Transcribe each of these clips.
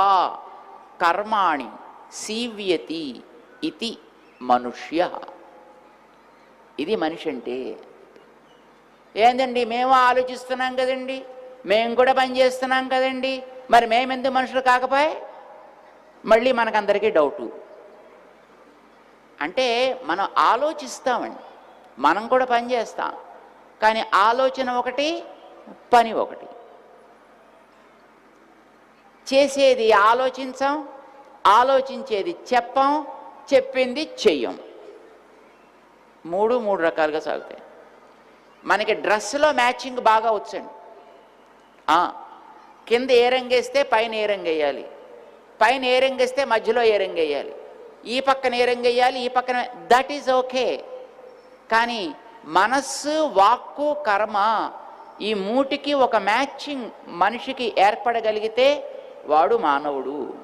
మత్వా కర్మాణి సీవ్యతి ఇది మనుష్య. ఇది మనిషి అంటే ఏందండి? మేము ఆలోచిస్తున్నాం కదండి? మేము కూడా పని చేస్తున్నాం కదండి? మరి మేమెందుకు మనుషులు కాకపోయే? మళ్ళీ మనకందరికీ డౌటు. అంటే మనం ఆలోచిస్తామండి. మనం కూడా పని చేస్తాం. కానీ ఆలోచన ఒకటి పని ఒకటి. చేసేది ఆలోచించాం ఆలోచించేది చెప్పాం చెప్పింది చెయ్యం. మూడు మూడు రకాలుగా సాగుతాయి. మనకి డ్రెస్సులో మ్యాచింగ్ బాగా వచ్చండి. కింద ఏ రంగు వేస్తే పైన ఏ రంగు వేయాలి పైన ఏ రంగు వేస్తే మధ్యలో ఏ రంగు వేయాలి ఈ పక్కన ఏ రంగు వేయాలి ఈ పక్కన దట్ ఈజ్ ఓకే. కానీ మనస్సు వాక్కు కర్మ ఈ మూటికి ఒక మ్యాచింగ్ మనిషికి ఏర్పడగలిగితే వాడు మానవుడు.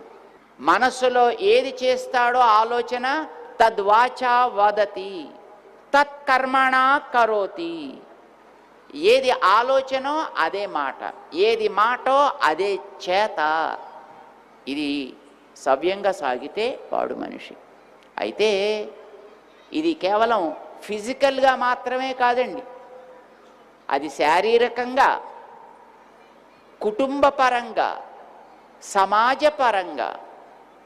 మనస్సులో ఏది చేస్తాడో ఆలోచన తద్వాచ వదతి తత్కర్మణ కరోతి. ఏది ఆలోచనో అదే మాట ఏది మాటో అదే చేత. ఇది సవ్యంగా సాగితే వాడు మనిషి. అయితే ఇది కేవలం ఫిజికల్గా మాత్రమే కాదండి. అది శారీరకంగా కుటుంబపరంగా సమాజపరంగా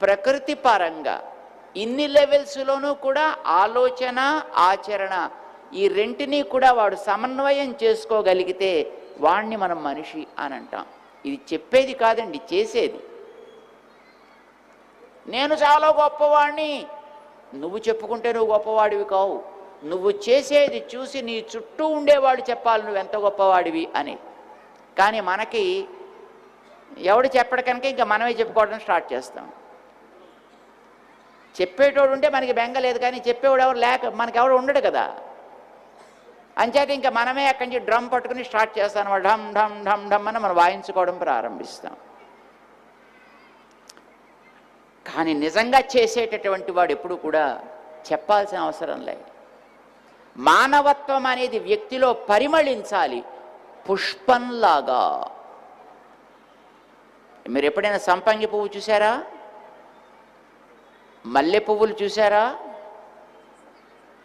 ప్రకృతి పరంగా ఇన్ని లెవెల్స్లోనూ కూడా ఆలోచన ఆచరణ ఈ రెంటిని కూడా వాడు సమన్వయం చేసుకోగలిగితే వాణ్ణి మనం మనిషి అని అంటాం. ఇది చెప్పేది కాదండి చేసేది. నేను చాలా గొప్పవాణ్ణి. నువ్వు చెప్పుకుంటే నువ్వు గొప్పవాడివి కావు. నువ్వు చేసేది చూసి నీ చుట్టూ ఉండేవాడు చెప్పాలి నువ్వు ఎంత గొప్పవాడివి అని. కానీ మనకి ఎవడు చెప్పడు కనుక ఇంకా మనమే చెప్పుకోవడం స్టార్ట్ చేస్తాం. చెప్పేటోడు ఉంటే మనకి బెంగ లేదు కానీ చెప్పేవాడు ఎవరు లేక మనకి ఎవరు ఉండడు కదా. అంచేత ఇంకా మనమే అక్కడి నుంచి డ్రమ్ పట్టుకుని స్టార్ట్ చేస్తాం ఢమ్ ఢమ్ ఢమ్ ఢమ్ అని మనం వాయించుకోవడం ప్రారంభిస్తాం. కానీ నిజంగా చేసేటటువంటి వాడు ఎప్పుడు కూడా చెప్పాల్సిన అవసరం లేదు. మానవత్వం అనేది వ్యక్తిలో పరిమళించాలి. పుష్పంలాగా. మీరు ఎప్పుడైనా సంపంగి పువ్వు చూసారా మల్లె పువ్వులు చూసారా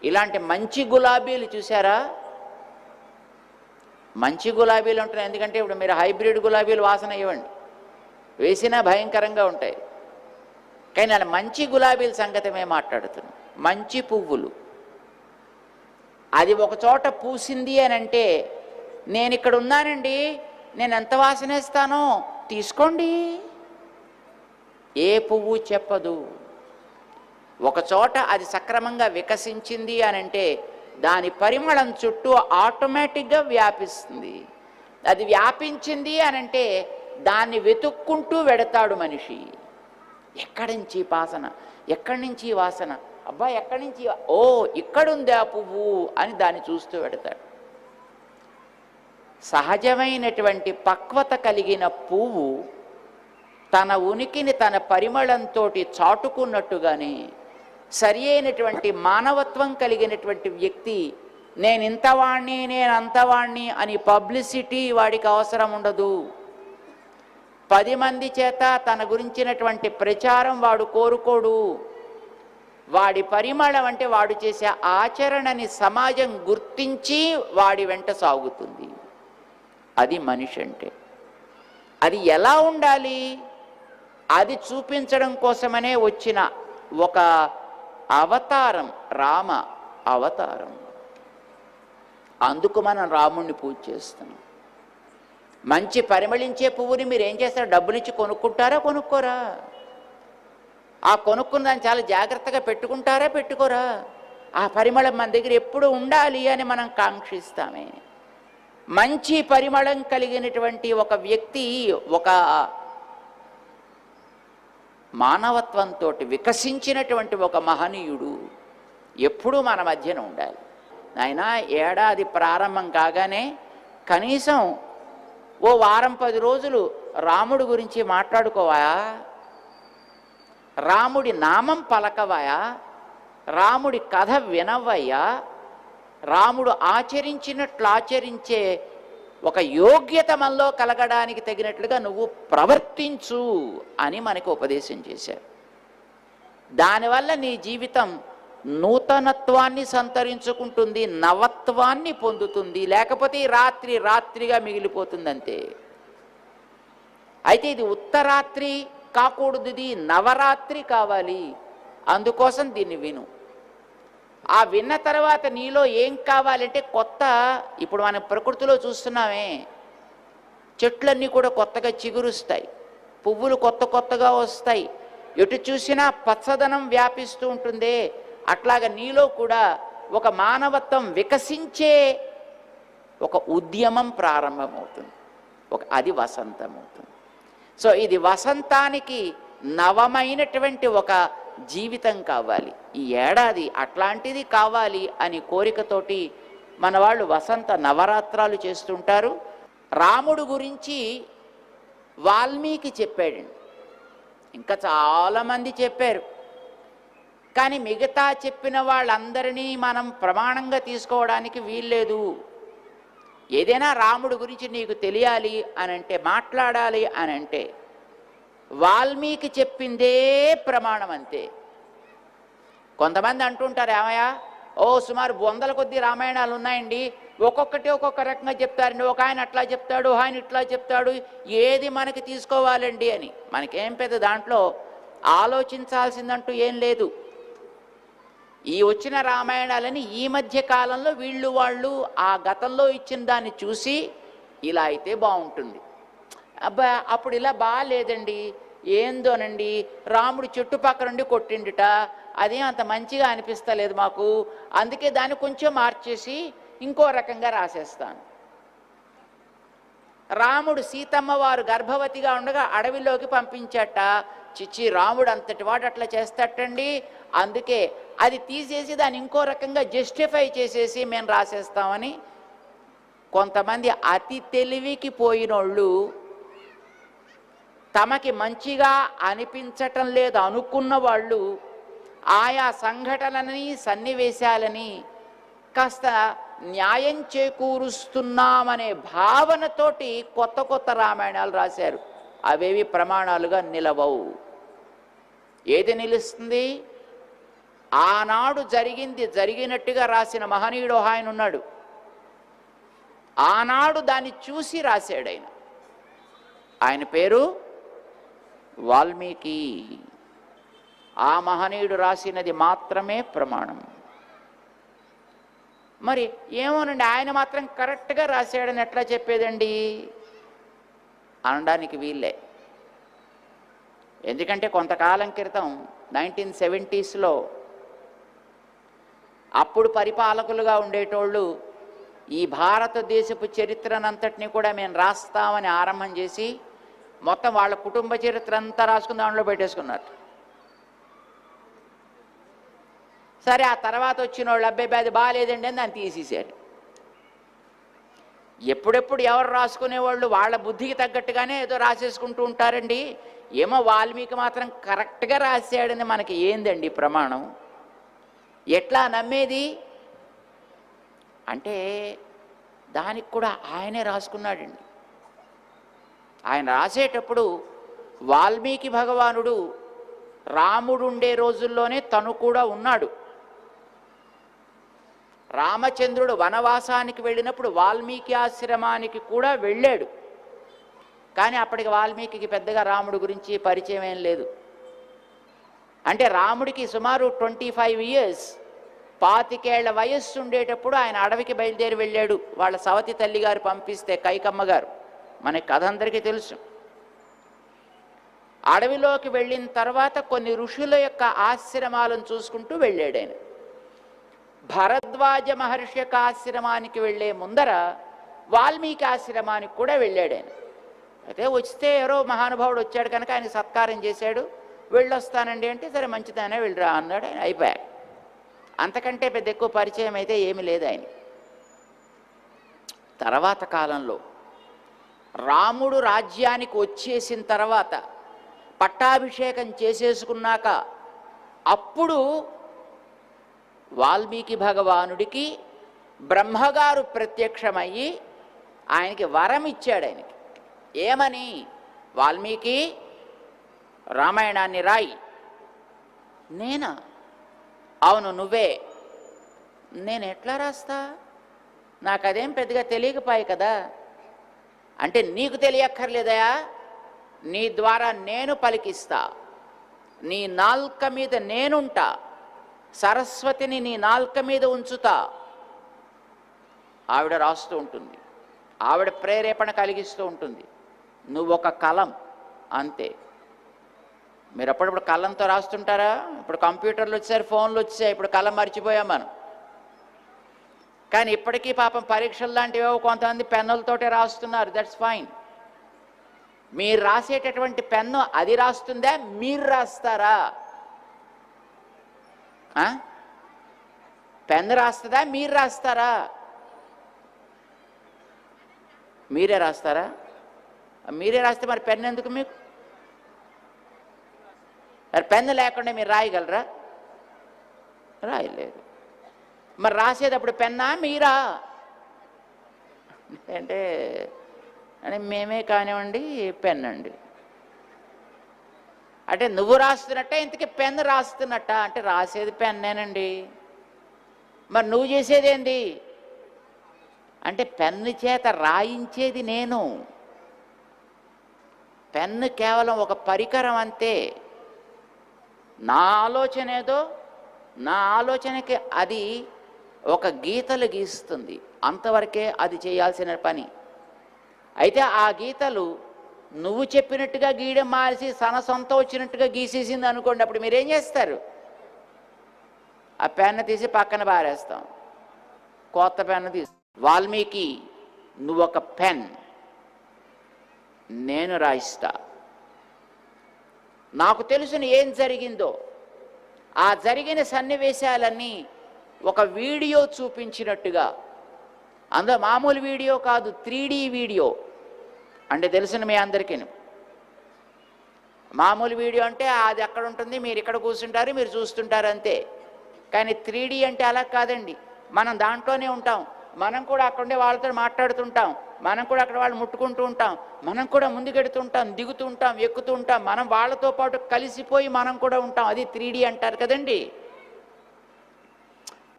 ఇలాంటి మంచి గులాబీలు చూసారా మంచి గులాబీలు ఉంటున్నాయి. ఎందుకంటే ఇప్పుడు మీరు హైబ్రిడ్ గులాబీలు వాసన ఇవ్వండి. వేసినా భయంకరంగా ఉంటాయి. కానీ అలా మంచి గులాబీల సంగతమే మాట్లాడుతున్నాను మాట్లాడుతున్నాం. మంచి పువ్వులు. అది ఒక చోట పూసింది అని అంటే నేను ఇక్కడ ఉన్నానండి నేను ఎంత వాసనేస్తానో తీసుకోండి. ఏ పువ్వు చెప్పదు. ఒకచోట అది సక్రమంగా వికసించింది అని అంటే దాని పరిమళం చుట్టూ ఆటోమేటిక్గా వ్యాపిస్తుంది. అది వ్యాపించింది అని అంటే దాన్ని వెతుక్కుంటూ వెడతాడు మనిషి. ఎక్కడి నుంచి వాసన? ఎక్కడి నుంచి వాసన? అబ్బా ఎక్కడి నుంచి? ఓ ఇక్కడుంది ఆ పువ్వు అని దాన్ని చూస్తూ పెడతాడు సహజమైనటువంటి పక్వత కలిగిన పువ్వు తన ఉనికిని తన పరిమళంతో చాటుకున్నట్టుగానే సరి అయినటువంటి మానవత్వం కలిగినటువంటి వ్యక్తి నేను ఇంతవాణ్ణి నేను అంతవాణ్ణి అని పబ్లిసిటీ వాడికి అవసరం ఉండదు. పది మంది చేత తన గురించినటువంటి ప్రచారం వాడు కోరుకోడు. వాడి పరిమళం అంటే వాడు చేసే ఆచరణని సమాజం గుర్తించి వాడి వెంట సాగుతుంది. అది మనిషి అంటే. అది ఎలా ఉండాలి? అది చూపించడం కోసమనే వచ్చిన ఒక అవతారం రామ అవతారం. అందుకు మనం రాముణ్ణి పూజ చేస్తున్నాం. మంచి పరిమళించే పువ్వుని మీరు ఏం చేస్తారు? డబ్బులిచ్చి కొనుక్కుంటారా కొనుక్కోరా? ఆ కొనుక్కున్న దాన్ని చాలా జాగ్రత్తగా పెట్టుకుంటారా పెట్టుకోరా? ఆ పరిమళం మన దగ్గర ఎప్పుడు ఉండాలి అని మనం కాంక్షిస్తామే. మంచి పరిమళం కలిగినటువంటి ఒక వ్యక్తి ఒక మానవత్వంతో వికసించినటువంటి ఒక మహనీయుడు ఎప్పుడూ మన మధ్యన ఉండాలి. ఆయన ఏడాది ప్రారంభం కాగానే కనీసం ఓ వారం పది రోజులు రాముడి గురించి మాట్లాడుకోవాయా? రాముడి నామం పలకవాయా? రాముడి కథ వినవయ్యా? రాముడు ఆచరించినట్లు ఆచరించే ఒక యోగ్యత మనలో కలగడానికి తగినట్లుగా నువ్వు ప్రవర్తించు అని మనకు ఉపదేశం చేశారు. దానివల్ల నీ జీవితం నూతనత్వాన్ని సంతరించుకుంటుంది నవత్వాన్ని పొందుతుంది లేకపోతే రాత్రి రాత్రిగా మిగిలిపోతుంది అంతే అయితే ఇది ఉత్తరాత్రి కాకూడదు ఇది నవరాత్రి కావాలి. అందుకోసం దీన్ని విను. ఆ విన్న తర్వాత నీలో ఏం కావాలంటే కొత్త ఇప్పుడు మనం ప్రకృతిలో చూస్తున్నామే చెట్లన్నీ కూడా కొత్తగా చిగురుస్తాయి పువ్వులు కొత్త కొత్తగా వస్తాయి. ఎటు చూసినా పచ్చదనం వ్యాపిస్తూ ఉంటుందే అట్లాగా నీలో కూడా ఒక మానవత్వం వికసించే ఒక ఉద్యమం ప్రారంభమవుతుంది. ఒక అది వసంతం అవుతుంది సో ఇది వసంతానికి నవమైనటువంటి ఒక జీవితం కావాలి. ఈ ఏడాది అట్లాంటిది కావాలి అని కోరికతోటి మన వాళ్ళు వసంత నవరాత్రాలు చేస్తుంటారు. రాముడు గురించి వాల్మీకి చెప్పాడు. ఇంకా చాలామంది చెప్పారు. కానీ మిగతా చెప్పిన వాళ్ళందరినీ మనం ప్రమాణంగా తీసుకోవడానికి వీల్లేదు. ఏదైనా రాముడు గురించి నీకు తెలియాలి అనంటే మాట్లాడాలి అనంటే వాల్మీకి చెప్పిందే ప్రమాణం అంతే కొంతమంది అంటుంటారు ఏమయ్యా? ఓ సుమారు వందల కొద్ది రామాయణాలు ఉన్నాయండి. ఒక్కొక్కటి ఒక్కొక్క రకంగా చెప్తారండి. ఒక ఆయన అట్లా చెప్తాడు ఆయన ఇట్లా చెప్తాడు. ఏది మనకి తీసుకోవాలండి అని. మనకేం పెద్ద దాంట్లో ఆలోచించాల్సిందంటూ ఏం లేదు. ఈ వచ్చిన రామాయణాలని ఈ మధ్య కాలంలో వీళ్ళు వాళ్ళు ఆ గతంలో ఇచ్చిన దాన్ని చూసి ఇలా అయితే బాగుంటుంది. అబ్బా అప్పుడు ఇలా బాగాలేదండి ఏందోనండి రాముడు చుట్టుపక్కల నుండి కొట్టిండుట. అదేం అంత మంచిగా అనిపిస్తలేదు మాకు. అందుకే దాన్ని కొంచెం మార్చేసి ఇంకో రకంగా రాసేస్తాను. రాముడు సీతమ్మ వారు గర్భవతిగా ఉండగా అడవిలోకి పంపించట. చిచ్చి రాముడు అంతటి వాడు అట్లా చేస్తాటండి అందుకే అది తీసేసి దాన్ని ఇంకో రకంగా జస్టిఫై చేసేసి మేము రాసేస్తామని కొంతమంది అతి తెలివికి పోయినోళ్ళు తమకి మంచిగా అనిపించటం లేదు అనుకున్న వాళ్ళు ఆయా సంఘటనలని సన్నివేశాలని కాస్త న్యాయం చేకూరుస్తున్నామనే భావనతోటి కొత్త కొత్త రామాయణాలు రాశారు. అవేవి ప్రమాణాలుగా నిలవవు. ఏది నిలుస్తుంది? ఆనాడు జరిగింది జరిగినట్టుగా రాసిన మహనీయుడు ఆయన ఉన్నాడు. ఆనాడు దాన్ని చూసి రాశాడు ఆయన. ఆయన పేరు వాల్మీకి ఆ మహనీయుడు రాసినది మాత్రమే ప్రమాణం. మరి ఏమోనండి ఆయన మాత్రం కరెక్ట్గా రాశాడని ఎట్లా చెప్పేదండి? అనడానికి వీళ్ళే ఎందుకంటే కొంతకాలం క్రితం నైన్టీన్ సెవెంటీస్లో అప్పుడు పరిపాలకులుగా ఉండేటోళ్ళు ఈ భారతదేశపు చరిత్రనంతటినీ కూడా మేము రాస్తామని ఆరంభం చేసి మొత్తం వాళ్ళ కుటుంబ చరిత్ర అంతా రాసుకుని దాంట్లో పెట్టేసుకున్నారు. సరే ఆ తర్వాత వచ్చిన వాళ్ళు అబ్బాయి అది బాగాలేదండి అని దాన్ని తీసేశారు. ఎప్పుడెప్పుడు ఎవరు రాసుకునేవాళ్ళు వాళ్ళ బుద్ధికి తగ్గట్టుగానే ఏదో రాసేసుకుంటూ ఉంటారండి. ఏమో వాల్మీకి మాత్రం కరెక్ట్గా రాశాడని మనకి ఏందండి ప్రమాణం? ఎట్లా నమ్మేది? అంటే దానికి కూడా ఆయనే రాసుకున్నాడండి. ఆయన రాసేటప్పుడు వాల్మీకి భగవానుడు రాముడు ఉండే రోజుల్లోనే తను కూడా ఉన్నాడు. రామచంద్రుడు వనవాసానికి వెళ్ళినప్పుడు వాల్మీకి ఆశ్రమానికి కూడా వెళ్ళాడు. కానీ అప్పటికి వాల్మీకి పెద్దగా రాముడు గురించి పరిచయం ఏం లేదు. అంటే రాముడికి సుమారు ట్వంటీ ఫైవ్ ఇయర్స్ పాతికేళ్ళ వయస్సు ఉండేటప్పుడు ఆయన అడవికి బయలుదేరి వెళ్ళాడు. వాళ్ళ సవతి తల్లి గారు పంపిస్తే కైకమ్మ గారు. మనకి కథ అందరికీ తెలుసు. అడవిలోకి వెళ్ళిన తర్వాత కొన్ని ఋషుల యొక్క ఆశ్రమాలను చూసుకుంటూ వెళ్ళాడు ఆయన. భరద్వాజ మహర్షి యొక్క ఆశ్రమానికి వెళ్ళే ముందర వాల్మీకి ఆశ్రమానికి కూడా వెళ్ళాడు ఆయన. అయితే వస్తే ఎవరో మహానుభావుడు వచ్చాడు కనుక ఆయన సత్కారం చేశాడు. వెళ్ళొస్తానండి అంటే సరే మంచిదానే వెళ్ళరా అన్నాడు ఆయన. అయిపోయాడు. అంతకంటే పెద్ద ఎక్కువ పరిచయం అయితే ఏమీ లేదు ఆయన తర్వాత కాలంలో రాముడు రాజ్యానికి వచ్చేసిన తర్వాత పట్టాభిషేకం చేసేసుకున్నాక అప్పుడు వాల్మీకి భగవానుడికి బ్రహ్మగారు ప్రత్యక్షమయ్యి ఆయనకి వరం ఇచ్చాడు ఆయనకి. ఏమని? వాల్మీకి రామాయణాన్ని రాయి. నేనా? అవును నువ్వే. నేను ఎట్లా రాస్తా? నాకు అదేం పెద్దగా తెలియకపోయి కదా. అంటే నీకు తెలియక్కర్లేదయా? నీ ద్వారా నేను పలికిస్తా. నీ నాల్క మీద నేనుంటా. సరస్వతిని నీ నాల్క మీద ఉంచుతా. ఆవిడ రాస్తూ ఉంటుంది. ఆవిడ ప్రేరేపణ కలిగిస్తూ ఉంటుంది. నువ్వు ఒక కలం. అంతే. మీరు అప్పుడప్పుడు కళ్ళంతో రాస్తుంటారా? ఇప్పుడు కంప్యూటర్లు వచ్చారు ఫోన్లు వచ్చాయి. ఇప్పుడు కళ్ళం మర్చిపోయాం మనం. కానీ ఇప్పటికీ పాపం పరీక్షలు లాంటివి కొంతమంది పెన్నులతోటే రాస్తున్నారు. దట్స్ ఫైన్ మీరు రాసేటటువంటి పెన్ను అది రాస్తుందా? మీరు రాస్తారా? పెన్ను రాస్తుందా? మీరు రాస్తారా? మీరే రాస్తారా? మీరే రాస్తే మరి పెన్ను ఎందుకు మీకు? మరి పెన్ను లేకుండా మీరు రాయగలరా? రాయలేరు మరి రాసేటప్పుడు పెన్నా మీరా? అంటే అంటే మేమే కానివ్వండి పెన్ అండి అంటే నువ్వు రాస్తున్నట్ట ఇంతకీ పెన్ రాస్తున్నట్ట? అంటే రాసేది పెన్నేనండి. మరి నువ్వు చేసేది ఏంటి అంటే పెన్ను చేత రాయించేది నేను. పెన్ను కేవలం ఒక పరికరం అంతే. నా ఆలోచన ఏదో నా ఆలోచనకి అది ఒక గీతలు గీస్తుంది. అంతవరకే అది చేయాల్సిన పని. అయితే ఆ గీతలు నువ్వు చెప్పినట్టుగా గీయడం మారిసి సన సొంత వచ్చినట్టుగా గీసేసింది అనుకోండి అప్పుడు మీరేం చేస్తారు? ఆ పెన్ను తీసి పక్కన బారేస్తాం కొత్త పెన్ను తీసి. వాల్మీకి నువ్వు ఒక పెన్. నేను రాయిస్తా. నాకు తెలుసున ఏం జరిగిందో. ఆ జరిగిన సన్నివేశాలన్నీ ఒక వీడియో చూపించినట్టుగా. అందులో మామూలు వీడియో కాదు త్రీ వీడియో. అంటే తెలిసిన మీ అందరికీ. మామూలు వీడియో అంటే అది ఎక్కడ ఉంటుంది మీరు ఇక్కడ కూర్చుంటారు మీరు చూస్తుంటారు అంతే. కానీ త్రీ అంటే అలా కాదండి. మనం దాంట్లోనే ఉంటాం. మనం కూడా అక్కడుండే వాళ్ళతో మాట్లాడుతుంటాం. మనం కూడా అక్కడ వాళ్ళు ముట్టుకుంటూ ఉంటాం. మనం కూడా ముందుకెడుతుంటాం దిగుతుంటాం ఎక్కుతుంటాం ఎక్కుతూ ఉంటాం. మనం వాళ్ళతో పాటు కలిసిపోయి మనం కూడా ఉంటాం. అది త్రీ అంటారు కదండీ.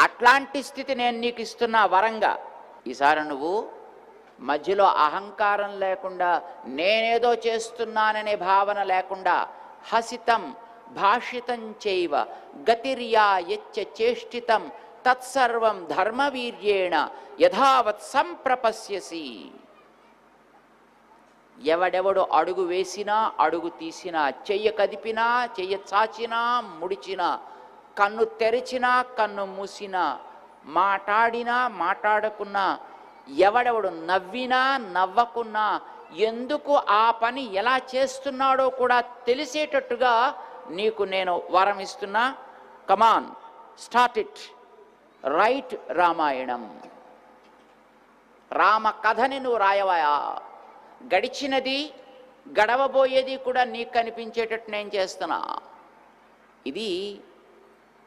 అట్లాంటి స్థితి నేను నీకు ఇస్తున్నా వరంగా. ఈసారి నువ్వు మధ్యలో అహంకారం లేకుండా నేనేదో చేస్తున్నాననే భావన లేకుండా హసితం భాషితం చైవ గతిర్యా యచ్చ చేష్టితం తత్సర్వం ధర్మవీర్యేణ యథావత్ సంప్రపశ్యసి. ఎవడెవడు అడుగు వేసినా అడుగు తీసినా చెయ్య కదిపినా చెయ్య చాచినా ముడిచినా కన్ను తెరిచినా కన్ను మూసినా మాట్లాడినా మాట్లాడకున్నా ఎవడెవడు నవ్వినా నవ్వకున్నా ఎందుకు ఆ పని ఎలా చేస్తున్నాడో కూడా తెలిసేటట్టుగా నీకు నేను వరం ఇస్తున్నా. Come on start it write Ramayanam. Rama కథని నువ్వు రాయవాయా? గడిచినది గడవబోయేది కూడా నీకు కనిపించేటట్టు నేను చేస్తున్నా. ఇది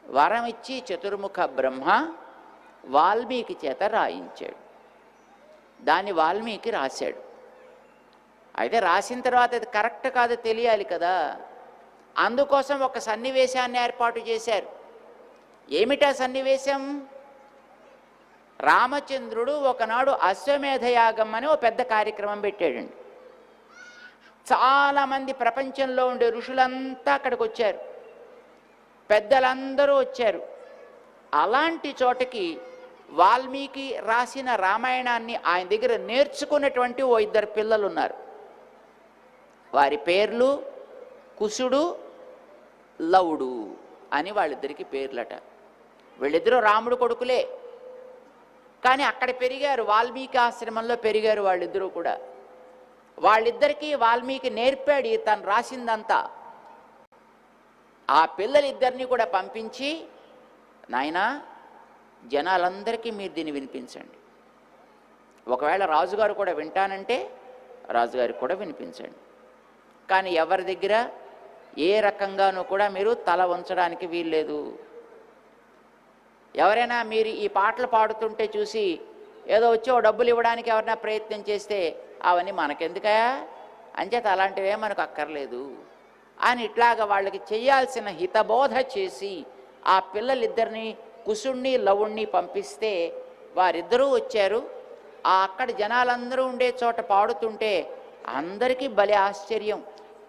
వరం ఇచ్చి చతుర్ముఖ బ్రహ్మ వాల్మీకి చేత రాయించాడు. దాన్ని వాల్మీకి రాశాడు. అయితే రాసిన తర్వాత అది కరెక్ట్ కాదు తెలియాలి కదా. అందుకోసం ఒక సన్నివేశాన్ని ఏర్పాటు చేశారు. ఏమిటా సన్నివేశం? రామచంద్రుడు ఒకనాడు అశ్వమేధయాగం అని ఓ పెద్ద కార్యక్రమం పెట్టాడండి. చాలామంది ప్రపంచంలో ఉండే ఋషులంతా అక్కడికి వచ్చారు. పెద్దలందరూ వచ్చారు. అలాంటి చోటకి వాల్మీకి రాసిన రామాయణాన్ని ఆయన దగ్గర నేర్చుకున్నటువంటి ఓ ఇద్దరు పిల్లలు ఉన్నారు వారి పేర్లు కుశుడు లవుడు అని వాళ్ళిద్దరికి పేర్లట. వీళ్ళిద్దరూ రాముడు కొడుకులే. కానీ అక్కడ పెరిగారు వాల్మీకి ఆశ్రమంలో పెరిగారు వాళ్ళిద్దరూ కూడా. వాళ్ళిద్దరికీ వాల్మీకి నేర్పాడు తను రాసిందంతా. ఆ పిల్లలిద్దరిని కూడా పంపించి నాయనా జనాలందరికీ మీరు దీన్ని వినిపించండి. ఒకవేళ రాజుగారు కూడా వింటానంటే రాజుగారికి కూడా వినిపించండి. కానీ ఎవరి దగ్గర ఏ రకంగానూ కూడా మీరు తల ఉంచడానికి వీల్లేదు. ఎవరైనా మీరు ఈ పాటలు పాడుతుంటే చూసి ఏదో వచ్చి డబ్బులు ఇవ్వడానికి ఎవరైనా ప్రయత్నం చేస్తే అవన్నీ మనకెందుకయా అంచేత అలాంటివే మనకు అక్కర్లేదు. అని ఇట్లాగ వాళ్ళకి చేయాల్సిన హితబోధ చేసి ఆ పిల్లలిద్దరిని కుసుణ్ణి లవుణ్ణి పంపిస్తే వారిద్దరూ వచ్చారు. ఆ అక్కడ జనాలందరూ ఉండే చోట పాడుతుంటే అందరికీ భలే ఆశ్చర్యం.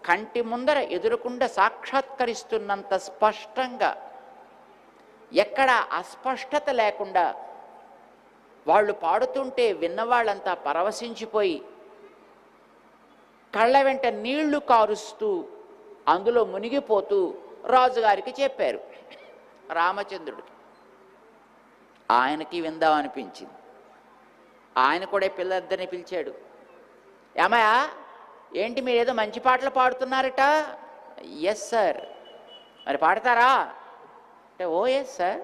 కంటి ముందర ఎదురుకుండా సాక్షాత్కరిస్తున్నంత స్పష్టంగా ఎక్కడ అస్పష్టత లేకుండా వాళ్ళు పాడుతుంటే విన్నవాళ్ళంతా పరవశించిపోయి కళ్ళ వెంట నీళ్ళు కారుస్తూ అందులో మునిగిపోతూ రాజుగారికి చెప్పారు. రామచంద్రుడికి ఆయనకి విందామనిపించింది ఆయన కూడా పిల్లద్దరిని పిల్లలిద్దరిని పిలిచాడు. ఏమయ్యా ఏంటి మీరు ఏదో మంచి పాటలు పాడుతున్నారట? ఎస్ సార్ మరి పాడతారా? అంటే ఓ ఎస్ సార్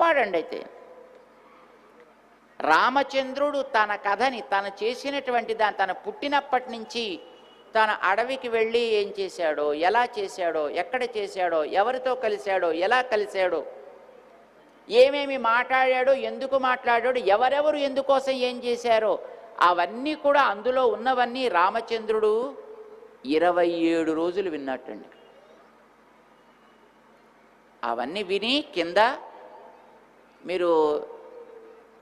పాడండి అయితే. రామచంద్రుడు తన కథని తను చేసినటువంటి దాని తన పుట్టినప్పటి నుంచి తన అడవికి వెళ్ళి ఏం చేశాడో ఎలా చేశాడో ఎక్కడ చేశాడో ఎవరితో కలిశాడో ఎలా కలిశాడో ఏమేమి మాట్లాడాడో ఎందుకు మాట్లాడాడు ఎవరెవరు ఎందుకోసం ఏం చేశారో అవన్నీ కూడా అందులో ఉన్నవన్నీ రామచంద్రుడు ఇరవై ఏడు రోజులు విన్నట్టండి అవన్నీ విని కింద మీరు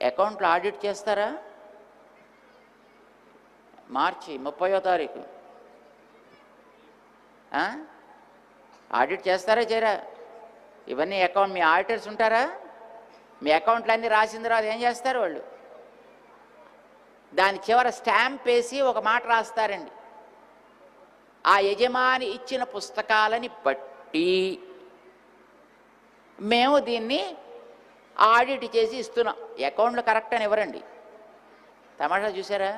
అకౌంట్లో ఆడిట్ చేస్తారా? మార్చి ముప్పయో తారీఖు. ఆడిట్ చేస్తారా చేరా ఇవన్నీ అకౌంట్ మీ ఆడిటర్స్ ఉంటారా? మీ అకౌంట్లో అన్నీ రాసిన తర్వాత ఏం చేస్తారు వాళ్ళు? దాని చివర స్టాంప్ వేసి ఒక మాట రాస్తారండి. ఆ యజమాని ఇచ్చిన పుస్తకాలని బట్టి మేము దీన్ని ఆడిట్ చేసి ఇస్తున్నాం. అకౌంట్లు కరెక్ట్ అని ఇవ్వరండి తమాషా చూసారా?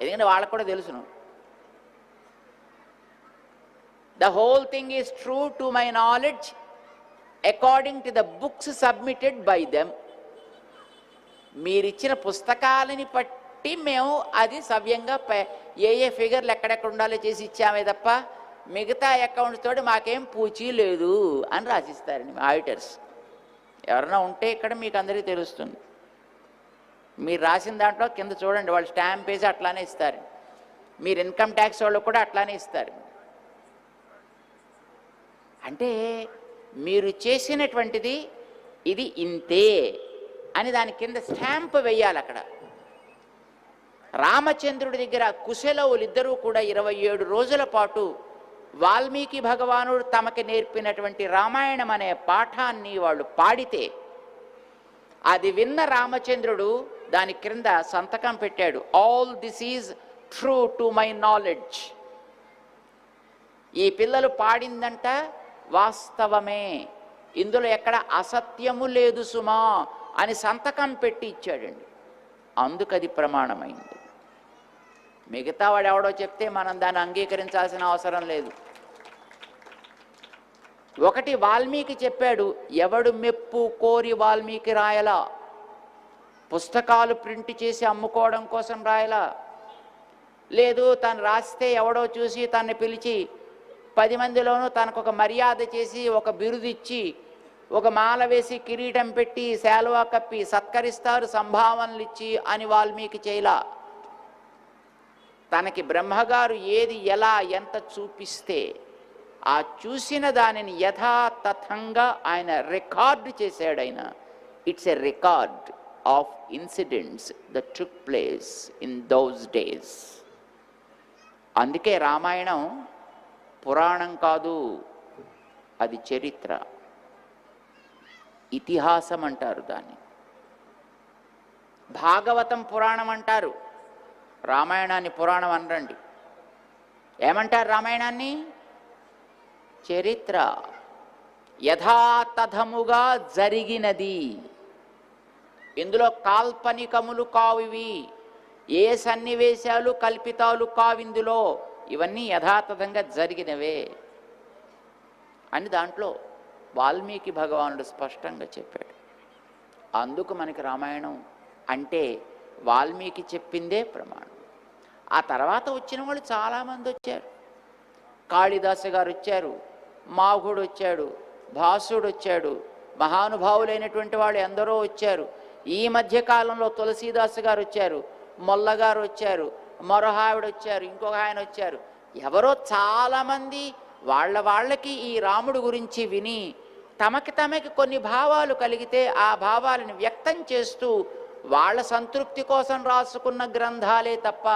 ఎందుకంటే వాళ్ళకు కూడా తెలుసును. The whole thing is true to my knowledge according to the books submitted by them మీరిచ్చిన పుస్తకాలని బట్టి మేము అది సవ్యంగా ఏ ఏ ఫిగర్లు ఎక్కడెక్కడ ఉండాలో చేసి ఇచ్చామే తప్ప మిగతా అకౌంట్స్ తోటి మాకేం పూచీ లేదు అని రాసిస్తారండి ఆడిటర్స్ ఎవరైనా ఉంటే ఇక్కడ మీకు అందరికీ తెలుస్తుంది. మీరు రాసిన దాంట్లో కింద చూడండి వాళ్ళు స్టాంప్ వేసి అట్లానే ఇస్తారు. మీరు ఇన్కమ్ ట్యాక్స్ వాళ్ళు కూడా అట్లానే ఇస్తారు. అంటే మీరు చేసినటువంటిది ఇది ఇంతే అని దాని కింద స్టాంప్ వేయాలి అక్కడ. రామచంద్రుడి దగ్గర కుశలవులిద్దరూ కూడా ఇరవై ఏడు రోజుల పాటు వాల్మీకి భగవానుడు తమకి నేర్పినటువంటి రామాయణం అనే పాఠాన్ని వాళ్ళు పాడితే అది విన్న రామచంద్రుడు దాని క్రింద సంతకం పెట్టాడు. All this is true to my knowledge ఈ పిల్లలు పాడిందంట వాస్తవమే. ఇందులో ఎక్కడ అసత్యము లేదు సుమా అని సంతకం పెట్టి ఇచ్చాడండి అందుకది ప్రమాణమైంది. మిగతా వాడు ఎవడో చెప్తే మనం దాన్ని అంగీకరించాల్సిన అవసరం లేదు. ఒకటి వాల్మీకి చెప్పాడు ఎవడు మెప్పు కోరి వాల్మీకి రాయలా? పుస్తకాలు ప్రింట్ చేసి అమ్ముకోవడం కోసం రాయలా? లేదు తను రాస్తే ఎవడో చూసి తన్ని పిలిచి పది మందిలోనూ తనకు ఒక మర్యాద చేసి ఒక బిరుదిచ్చి ఒక మాల వేసి కిరీటం పెట్టి శాలువా కప్పి సత్కరిస్తారు సంభావనలు ఇచ్చి అని వాల్మీకి చేయలా తనకి బ్రహ్మగారు ఏది ఎలా ఎంత చూపిస్తే ఆ చూసిన దానిని యథాతథంగా ఆయన రికార్డు చేశాడు ఆయన. It's a record of incidents the took place in those days అందుకే రామాయణం పురాణం కాదు అది చరిత్ర. ఇతిహాసం అంటారు దాన్ని. భాగవతం పురాణం అంటారు. రామాయణాన్ని పురాణం అనరండి. ఏమంటారు రామాయణాన్ని? చరిత్ర. యథాతథముగా జరిగినది. ఇందులో కాల్పనికములు కావివి ఏ సన్నివేశాలు కల్పితాలు కావిందులో ఇవన్నీ యథాతథంగా జరిగినవే అని దాంట్లో వాల్మీకి భగవానుడు స్పష్టంగా చెప్పాడు. అందుకు మనకి రామాయణం అంటే వాల్మీకి చెప్పిందే ప్రమాణం. ఆ తర్వాత వచ్చిన వాళ్ళు చాలామంది వచ్చారు. కాళిదాసు గారు వచ్చారు మాఘుడు వచ్చాడు భాసుడు వచ్చాడు మహానుభావులైనటువంటి వాళ్ళు ఎందరో వచ్చారు. ఈ మధ్య కాలంలో గారు వచ్చారు మొల్లగారు వచ్చారు మరొక ఆవిడ వచ్చారు ఇంకొక ఆయన వచ్చారు. ఎవరో చాలామంది వాళ్ళ వాళ్ళకి ఈ రాముడు గురించి విని తమకి తమకి కొన్ని భావాలు కలిగితే ఆ భావాలను వ్యక్తం చేస్తూ వాళ్ళ సంతృప్తి కోసం రాసుకున్న గ్రంథాలే తప్ప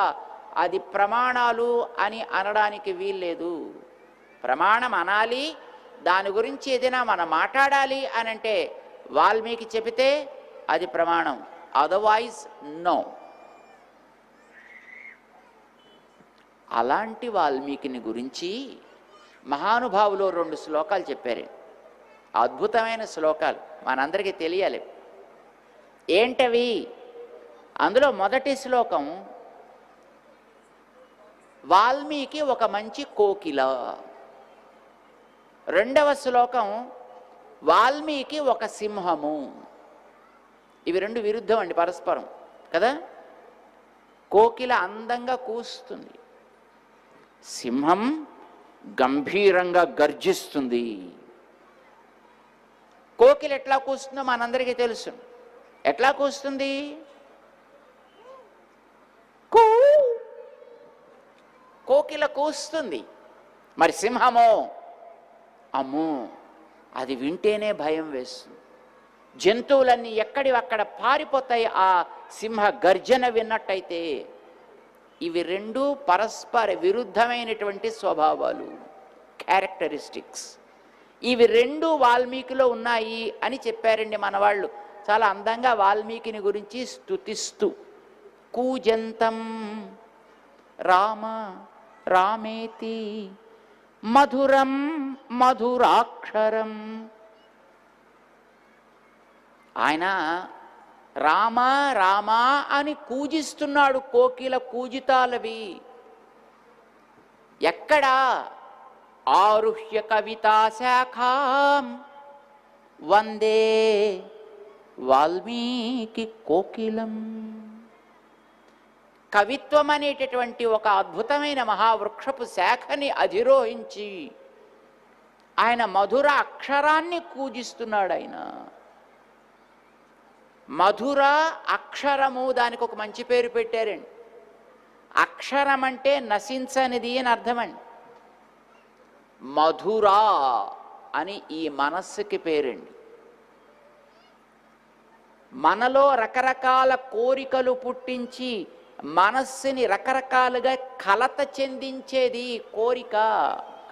అది ప్రమాణాలు అని అనడానికి వీల్లేదు. ప్రమాణం అనాలి దాని గురించి ఏదైనా మనం మాట్లాడాలి అని అంటే వాల్మీకి చెబితే అది ప్రమాణం. అదర్వైజ్ నో అలాంటి వాల్మీకిని గురించి మహానుభావులు రెండు శ్లోకాలు చెప్పారు. అద్భుతమైన శ్లోకాలు మనందరికీ తెలియాలి. ఏంటవి? అందులో మొదటి శ్లోకం వాల్మీకి ఒక మంచి కోకిల. రెండవ శ్లోకం వాల్మీకి ఒక సింహము. ఇవి రెండు విరుద్ధం అండి పరస్పరం కదా? కోకిల అందంగా కూస్తుంది. సింహం గంభీరంగా గర్జిస్తుంది. కోకిలు ఎట్లా కూస్తుందో మనందరికీ తెలుసు. ఎట్లా కూస్తుంది? కూ. కోకిల కూస్తుంది. మరి సింహమో? అమ్మో అది వింటేనే భయం వేస్తుంది. జంతువులన్నీ ఎక్కడి అక్కడ పారిపోతాయి ఆ సింహ గర్జన విన్నట్టయితే ఇవి రెండు పరస్పర విరుద్ధమైనటువంటి స్వభావాలు క్యారెక్టరిస్టిక్స్ ఇవి రెండు వాల్మీకిలో ఉన్నాయి అని చెప్పారండి మన వాళ్ళు చాలా అందంగా వాల్మీకిని గురించి స్తుతిస్తూ. కూజంతం రామ రామేతి మధురం మధురాక్షరం. ఆయన రామ రామా అని కూజిస్తున్నాడు కోకిల కూజితాలవి. ఎక్కడా? ఆరుహ్య కవితా శాఖాం. వందే వాల్మీకి కోకిలం. కవిత్వం అనేటటువంటి ఒక అద్భుతమైన మహావృక్షపు శాఖని అధిరోహించి ఆయన మధుర అక్షరాన్ని పూజిస్తున్నాడు ఆయన. మధుర అక్షరము దానికి ఒక మంచి పేరు పెట్టారండి. అక్షరం అంటే నశించనిది అని అర్థమండి. మధురా అని ఈ మనస్సుకి పేరండి. మనలో రకరకాల కోరికలు పుట్టించి మనస్సుని రకరకాలుగా కలత చెందించేది కోరిక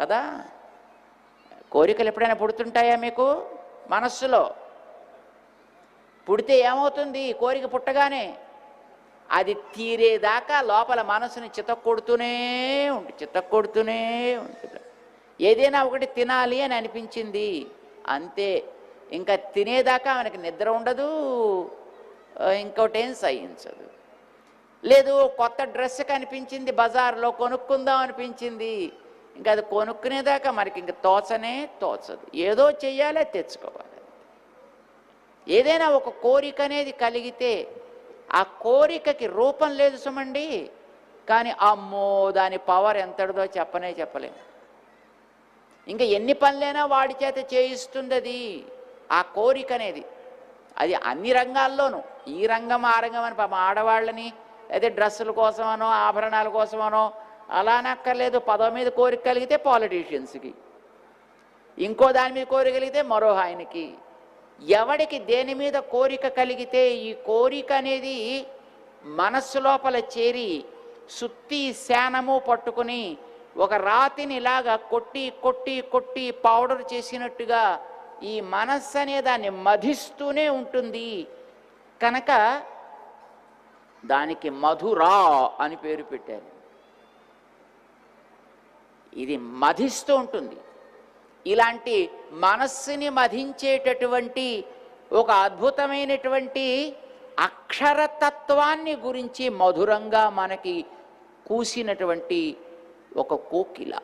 కదా? కోరికలు ఎప్పుడైనా పుడుతుంటాయా మీకు? మనస్సులో? పుడితే ఏమవుతుంది? కోరిక పుట్టగానే అది తీరేదాకా లోపల మనసుని చితక్కొడుతూనే ఉంటుంది చితక్కొడుతూనే ఉంటుంది ఏదైనా ఒకటి తినాలి అని అనిపించింది. అంతే. ఇంకా తినేదాకా మనకి నిద్ర ఉండదు. ఇంకోటి ఏం సహించదు లేదు కొత్త డ్రెస్ కనిపించింది బజార్లో కొనుక్కుందాం అనిపించింది. ఇంకా అది కొనుక్కునేదాకా మనకి ఇంక తోచనే తోచదు. ఏదో చెయ్యాలే తెచ్చుకో. ఏదైనా ఒక కోరిక అనేది కలిగితే ఆ కోరికకి రూపం లేదు సుమండి. కానీ అమ్మో దాని పవర్ ఎంతటిదో చెప్పనే చెప్పలేము ఇంకా ఎన్ని పనులైనా వాడి చేత చేయిస్తుంది అది ఆ కోరిక అనేది. అది అన్ని రంగాల్లోనూ. ఈ రంగం ఆ రంగం అని పాపం ఆడవాళ్ళని అయితే డ్రెస్సుల కోసమనో ఆభరణాల కోసమనో అలా నక్కర్లేదు పదవి మీద కోరిక కలిగితే పాలిటీషియన్స్కి ఇంకో దాని మీద కోరిక కలిగితే మరో ఆయనకి. ఎవడికి దేని మీద కోరిక కలిగితే ఈ కోరిక అనేది మనస్సు లోపల చేరి సుత్తి శానము పట్టుకుని ఒక రాతిని ఇలాగా కొట్టి కొట్టి కొట్టి పౌడర్ చేసినట్టుగా ఈ మనస్సు అనే దాన్ని మధిస్తూనే ఉంటుంది. కనుక దానికి మధురా అని పేరు పెట్టారు. ఇది మధిస్తూ ఉంటుంది. ఇలాంటి మనస్సుని మధించేటటువంటి ఒక అద్భుతమైనటువంటి అక్షరతత్వాన్ని గురించి మధురంగా మనకి కూసినటువంటి ఒక కోకిల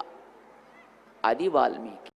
అది వాల్మీకి.